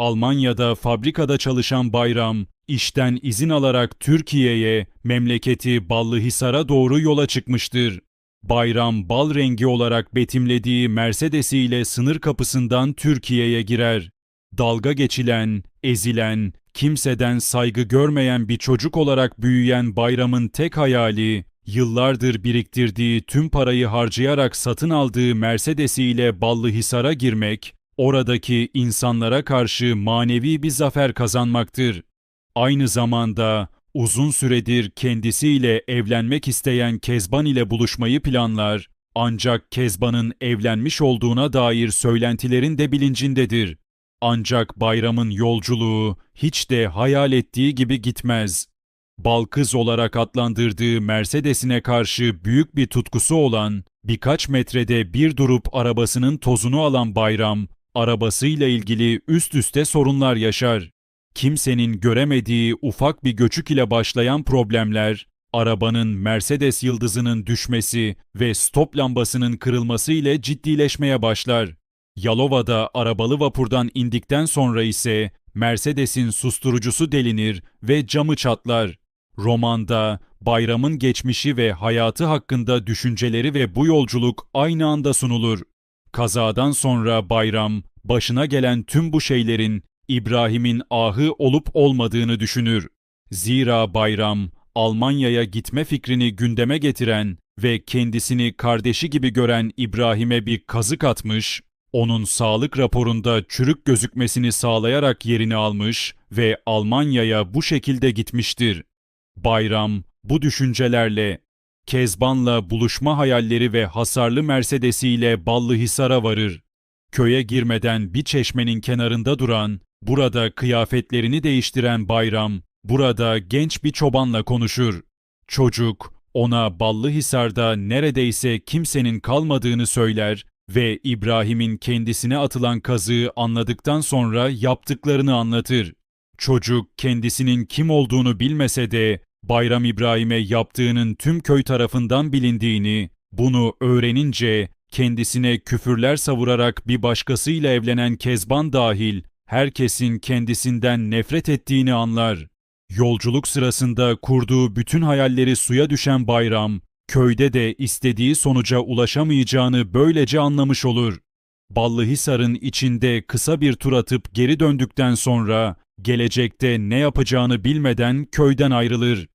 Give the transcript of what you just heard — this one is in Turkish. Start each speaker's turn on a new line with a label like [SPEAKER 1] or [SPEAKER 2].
[SPEAKER 1] Almanya'da fabrikada çalışan Bayram, işten izin alarak Türkiye'ye, memleketi Ballıhisar'a doğru yola çıkmıştır. Bayram bal rengi olarak betimlediği Mercedes'iyle sınır kapısından Türkiye'ye girer. Dalga geçilen, ezilen, kimseden saygı görmeyen bir çocuk olarak büyüyen Bayram'ın tek hayali, yıllardır biriktirdiği tüm parayı harcayarak satın aldığı Mercedes'iyle Ballıhisar'a girmek, oradaki insanlara karşı manevi bir zafer kazanmaktır. Aynı zamanda uzun süredir kendisiyle evlenmek isteyen Kezban ile buluşmayı planlar ancak Kezban'ın evlenmiş olduğuna dair söylentilerin de bilincindedir. Ancak bayramın yolculuğu hiç de hayal ettiği gibi gitmez. Balkız olarak adlandırdığı Mercedes'ine karşı büyük bir tutkusu olan, birkaç metrede bir durup arabasının tozunu alan Bayram, arabasıyla ilgili üst üste sorunlar yaşar. Kimsenin göremediği ufak bir göçük ile başlayan problemler, arabanın Mercedes yıldızının düşmesi ve stop lambasının kırılması ile ciddileşmeye başlar. Yalova'da arabalı vapurdan indikten sonra ise Mercedes'in susturucusu delinir ve camı çatlar. Romanda bayramın geçmişi ve hayatı hakkında düşünceleri ve bu yolculuk aynı anda sunulur. Kazadan sonra bayram başına gelen tüm bu şeylerin İbrahim'in ahı olup olmadığını düşünür. Zira bayram Almanya'ya gitme fikrini gündeme getiren ve kendisini kardeşi gibi gören İbrahim'e bir kazık atmış, onun sağlık raporunda çürük gözükmesini sağlayarak yerini almış ve Almanya'ya bu şekilde gitmiştir. Bayram bu düşüncelerle Kezban'la buluşma hayalleri ve hasarlı Mercedes'iyle Ballıhisar'a varır. Köye girmeden bir çeşmenin kenarında duran, burada kıyafetlerini değiştiren Bayram, burada genç bir çobanla konuşur. Çocuk ona Ballıhisar'da neredeyse kimsenin kalmadığını söyler ve İbrahim'in kendisine atılan kazığı anladıktan sonra yaptıklarını anlatır. Çocuk kendisinin kim olduğunu bilmese de Bayram İbrahim'e yaptığının tüm köy tarafından bilindiğini, bunu öğrenince kendisine küfürler savurarak bir başkasıyla evlenen Kezban dahil herkesin kendisinden nefret ettiğini anlar. Yolculuk sırasında kurduğu bütün hayalleri suya düşen Bayram, köyde de istediği sonuca ulaşamayacağını böylece anlamış olur. Ballıhisar'ın içinde kısa bir tur atıp geri döndükten sonra gelecekte ne yapacağını bilmeden köyden ayrılır.